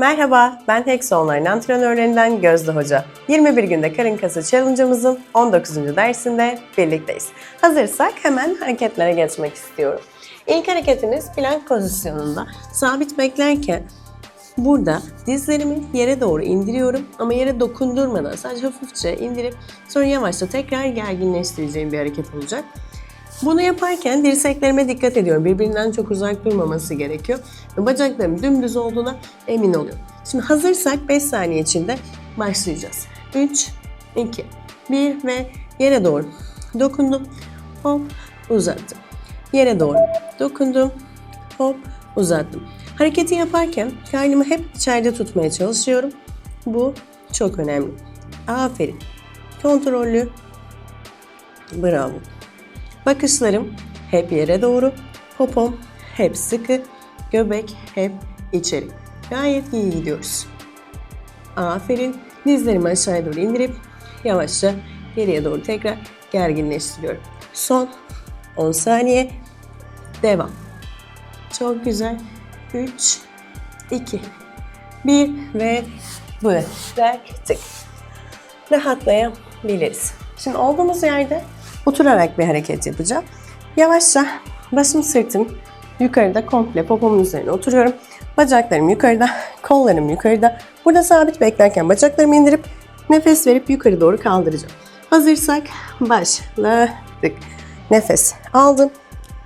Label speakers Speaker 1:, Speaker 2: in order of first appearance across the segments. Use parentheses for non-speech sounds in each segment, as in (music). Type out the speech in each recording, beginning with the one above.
Speaker 1: Merhaba, ben Hex Online antrenörlerinden Gözde Hoca. 21 günde karın kası challenge'ımızın 19. dersinde birlikteyiz. Hazırsak hemen hareketlere geçmek istiyorum. İlk hareketimiz plank pozisyonunda. Sabit beklerken burada dizlerimi yere doğru indiriyorum ama yere dokundurmadan sadece hafifçe indirip sonra yavaşça tekrar gerginleştireceğim bir hareket olacak. Bunu yaparken dirseklerime dikkat ediyorum. Birbirinden çok uzak durmaması gerekiyor. Bacaklarım dümdüz olduğuna emin oluyorum. Şimdi hazırsak 5 saniye içinde başlayacağız. 3, 2, 1 ve yere doğru dokundum. Hop uzattım. Yere doğru dokundum. Hop uzattım. Hareketi yaparken karnımı hep içeride tutmaya çalışıyorum. Bu çok önemli. Aferin. Kontrollü. Bravo. Bakışlarım hep yere doğru, popom hep sıkı, göbek hep içeri. Gayet iyi gidiyoruz. Aferin. Dizlerimi aşağıya doğru indirip yavaşça geriye doğru tekrar gerginleştiriyorum. Son 10 saniye. Devam. Çok güzel. 3, 2, 1 ve bıraktık. Rahatlayabiliriz. Şimdi olduğumuz yerde oturarak bir hareket yapacağım. Yavaşça başım sırtım yukarıda komple popomun üzerine oturuyorum. Bacaklarım yukarıda, kollarım yukarıda. Burada sabit beklerken bacaklarımı indirip nefes verip yukarı doğru kaldıracağım. Hazırsak başladık. Nefes aldım.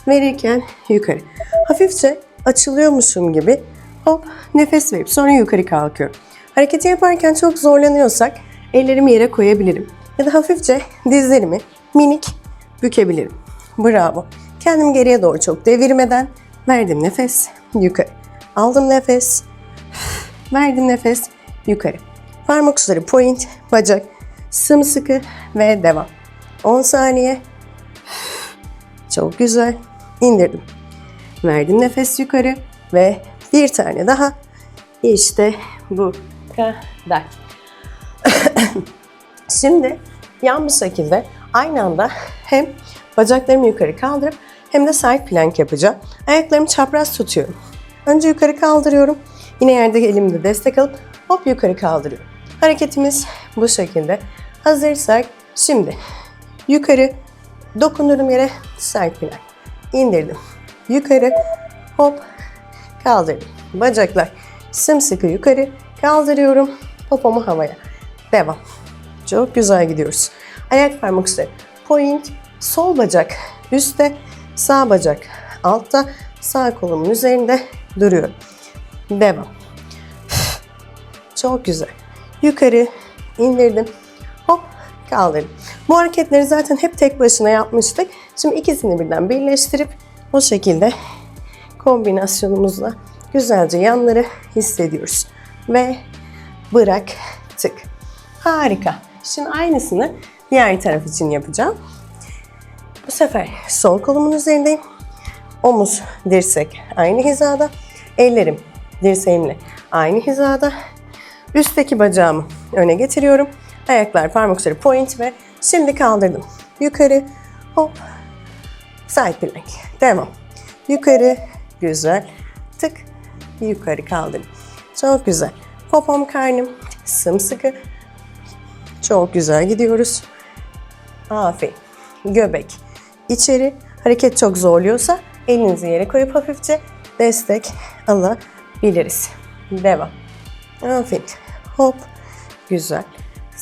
Speaker 1: Verirken yukarı. Hafifçe açılıyormuşum gibi hop nefes verip sonra yukarı kalkıyorum. Hareketi yaparken çok zorlanıyorsak ellerimi yere koyabilirim. Ya da hafifçe dizlerimi minik bükebilirim. Bravo. Kendimi geriye doğru çok devirmeden verdim nefes yukarı. Aldım nefes. Verdim nefes yukarı. Parmak uçları point, bacak sımsıkı ve devam. 10 saniye. Çok güzel. İndirdim. Verdim nefes yukarı ve bir tane daha. İşte bu kadar. Şimdi yan bir şekilde aynı anda hem bacaklarımı yukarı kaldırıp hem de side plank yapacağım. Ayaklarımı çapraz tutuyorum. Önce yukarı kaldırıyorum. Yine yerde elimde destek alıp hop yukarı kaldırıyorum. Hareketimiz bu şekilde. Hazırsak şimdi yukarı dokunurum yere side plank. İndirdim. Yukarı hop kaldırdım. Bacaklar sımsıkı yukarı kaldırıyorum. Popomu havaya. Devam. Çok güzel gidiyoruz. Ayak parmak üstü. Point. Sol bacak üstte. Sağ bacak altta. Sağ kolumun üzerinde duruyorum. Devam. (sighs) Çok güzel. Yukarı indirdim. Hop kaldırdım. Bu hareketleri zaten hep tek başına yapmıştık. Şimdi ikisini birden birleştirip o şekilde kombinasyonumuzla güzelce yanları hissediyoruz. Ve bıraktık. Harika. Şimdi aynısını diğer taraf için yapacağım. Bu sefer sol kolumun üzerindeyim. Omuz, dirsek aynı hizada. Ellerim dirseğimle aynı hizada. Üstteki bacağımı öne getiriyorum. Ayaklar parmak uçları point ve şimdi kaldırdım. Yukarı hop side plank. Devam. Yukarı güzel. Tık yukarı kaldırdım. Çok güzel. Popom karnım sımsıkı. Çok güzel gidiyoruz. Aferin. Göbek. İçeri. Hareket çok zorluyorsa elinizi yere koyup hafifçe destek alabiliriz. Devam. Aferin. Hop. Güzel.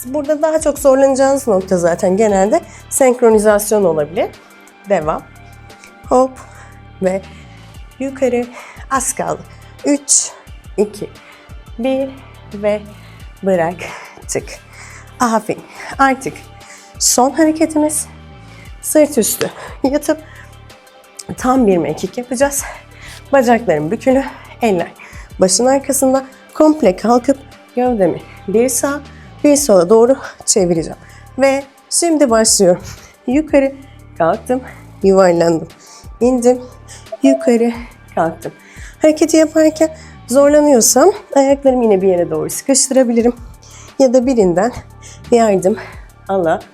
Speaker 1: Burada daha çok zorlanacağınız nokta zaten genelde senkronizasyon olabilir. Devam. Hop. Ve yukarı. Az kaldı. 3, 2, 1 ve bıraktık. Aferin. Artık son hareketimiz sırt üstü yatıp tam bir mekik yapacağız. Bacaklarım bükülü, eller başın arkasında komple kalkıp gövdemi bir sağ bir sola doğru çevireceğim. Ve şimdi başlıyorum. Yukarı kalktım, yuvarlandım. İndim, yukarı kalktım. Hareketi yaparken zorlanıyorsam ayaklarımı yine bir yere doğru sıkıştırabilirim. Ya da birinden yardım alabilirim.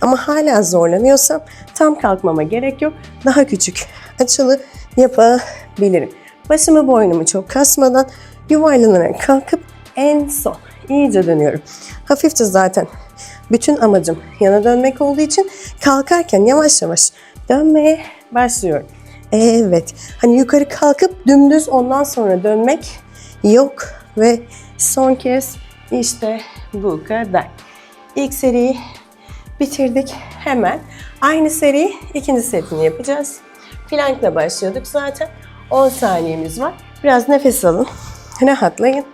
Speaker 1: Ama hala zorlanıyorsam tam kalkmama gerek yok. Daha küçük açılı yapabilirim. Başımı boynumu çok kasmadan Yuvarlanarak kalkıp en son iyice dönüyorum. Hafifçe zaten bütün amacım yana dönmek olduğu için kalkarken yavaş yavaş dönmeye başlıyorum. Evet. Hani yukarı kalkıp dümdüz ondan sonra dönmek yok. Ve son kez işte bu kadar. İlk seriyi bitirdik. Hemen aynı seriyi ikinci setini yapacağız. Plankla başlıyorduk zaten. 10 saniyemiz var. Biraz nefes alın. Rahatlayın.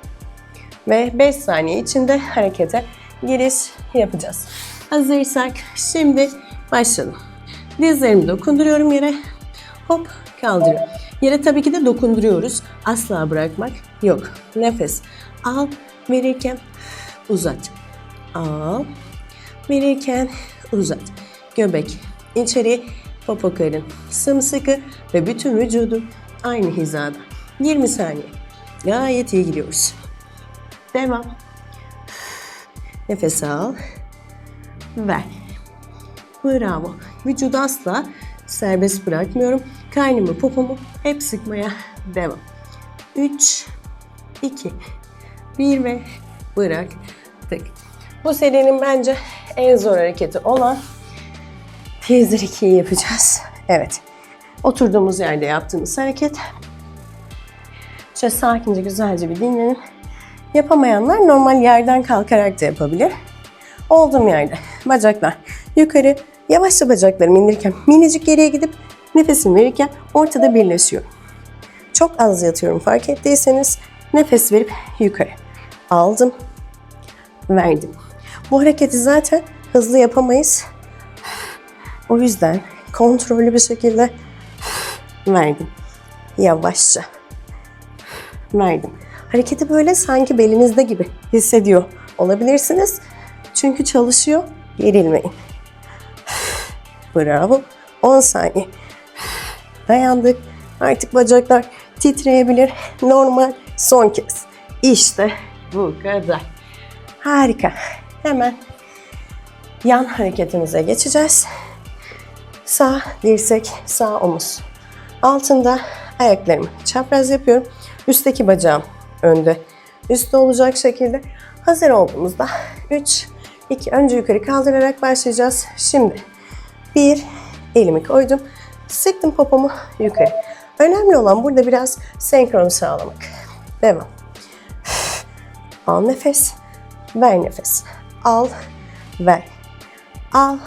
Speaker 1: Ve 5 saniye içinde harekete giriş yapacağız. Hazırsak şimdi başlayalım. Dizlerimi dokunduruyorum yere. Hop kaldırıyorum. Yere tabii ki de dokunduruyoruz. Asla bırakmak yok. Nefes al verirken uzat. Al verirken uzat. Göbek içeri popo karın sımsıkı ve bütün vücudu aynı hizada. 20 saniye. Gayet iyi gidiyoruz. Devam. Nefes al. Ver. Bravo. Vücudu asla serbest bırakmıyorum. Karnımı, popomu hep sıkmaya devam. 3, 2, 1 ve bıraktık. Bu serinin bence en zor hareketi olan Teaser 2'yi yapacağız. Evet. Oturduğumuz yerde yaptığımız hareket. Şöyle sakince güzelce bir dinlenin. Yapamayanlar normal yerden kalkarak da yapabilir. Olduğum yerde bacaklar yukarı yavaşça bacaklarımı indirirken minicik geriye gidip nefesimi verirken ortada birleşiyor. Çok az yatıyorum fark ettiyseniz nefes verip yukarı aldım verdim. Bu hareketi zaten hızlı yapamayız. O yüzden kontrollü bir şekilde verdim. Yavaşça verdim. Hareketi böyle sanki belinizde gibi hissediyor olabilirsiniz. Çünkü çalışıyor. Gerilmeyin. Bravo. 10 saniye. Dayandık. Artık bacaklar titreyebilir. Normal. Son kez. İşte bu kadar. Harika. Hemen yan hareketimize geçeceğiz. Sağ dirsek, sağ omuz. Altında ayaklarımı çapraz yapıyorum. Üstteki bacağım önde. Üstte olacak şekilde. Hazır olduğumuzda 3, 2, önce yukarı kaldırarak başlayacağız. Şimdi 1, elimi koydum. Sıktım popomu yukarı. Önemli olan burada biraz senkron sağlamak. Devam. Al nefes. Ver nefes. Al. Ver. Al.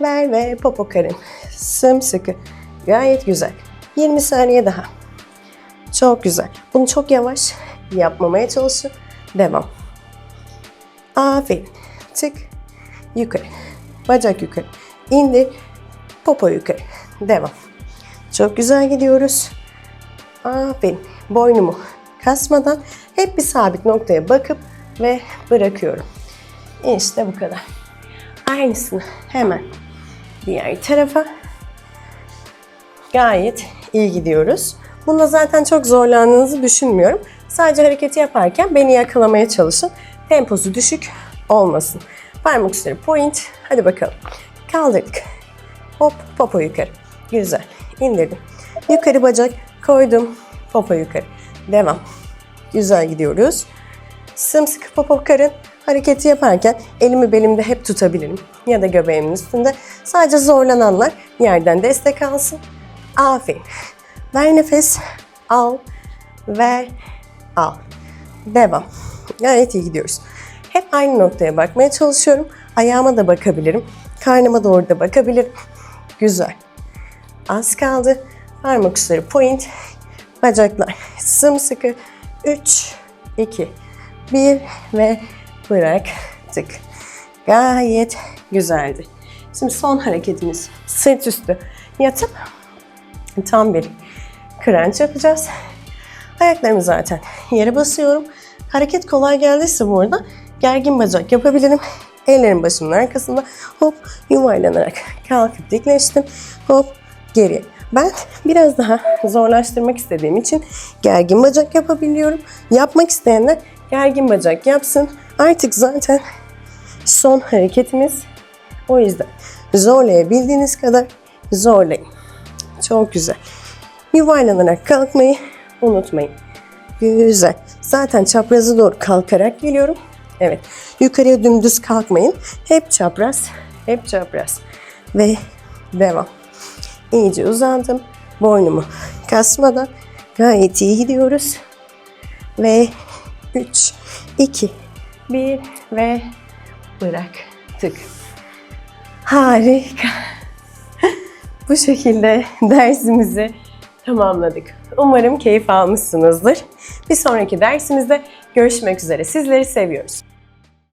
Speaker 1: Ver ve popo karın. Sımsıkı. Gayet güzel. 20 saniye daha. Çok güzel. Bunu çok yavaş yapmamaya çalışın. Devam. Aferin. Tık. Yukarı. Bacak yukarı. İndir. Popo yukarı. Devam. Çok güzel gidiyoruz. Aferin. Boynumu kasmadan hep bir sabit noktaya bakıp ve bırakıyorum. İşte bu kadar. Aynısını hemen diğer tarafa. Gayet iyi gidiyoruz. Bunda zaten çok zorlandığınızı düşünmüyorum. Sadece hareketi yaparken beni yakalamaya çalışın. Temposu düşük olmasın. Parmak uçları point. Hadi bakalım. Kaldırdık. Hop popo yukarı. Güzel. İndirdim. Yukarı bacak koydum. Popo yukarı. Devam. Güzel gidiyoruz. Sımsıkı popo karın. Hareketi yaparken elimi belimde hep tutabilirim. Ya da göbeğimin üstünde. Sadece zorlananlar yerden destek alsın. Aferin. Ver nefes. Al. Ver. Al. Devam. Gayet iyi gidiyoruz. Hep aynı noktaya bakmaya çalışıyorum. Ayağıma da bakabilirim. Karnıma doğru da bakabilirim. Güzel. Az kaldı. Parmak uçları point. Bacaklar sımsıkı. 3, 2, 1 ve bıraktık. Gayet güzeldi. Şimdi son hareketimiz sırt üstü yatıp tam bir crunch yapacağız. Ayaklarımı zaten yere basıyorum. Hareket kolay geldiyse bu arada gergin bacak yapabilirim. Ellerim başımın arkasında hop yuvarlanarak kalkıp dikleştim. Hop geri. Ben biraz daha zorlaştırmak istediğim için gergin bacak yapabiliyorum. Yapmak isteyenler gergin bacak yapsın. Artık zaten son hareketimiz. O yüzden zorlayabildiğiniz kadar zorlayın. Çok güzel. Yuvarlanarak kalkmayı unutmayın. Güzel. Zaten çapraza doğru kalkarak geliyorum. Evet. Yukarıya dümdüz kalkmayın. Hep çapraz, hep çapraz. Ve devam. İyice uzandım. Boynumu kasmadan gayet iyi gidiyoruz. Ve 3, 2, 1 ve bıraktık. Harika. Bu şekilde dersimizi tamamladık. Umarım keyif almışsınızdır. Bir sonraki dersimizde görüşmek üzere. Sizleri seviyoruz.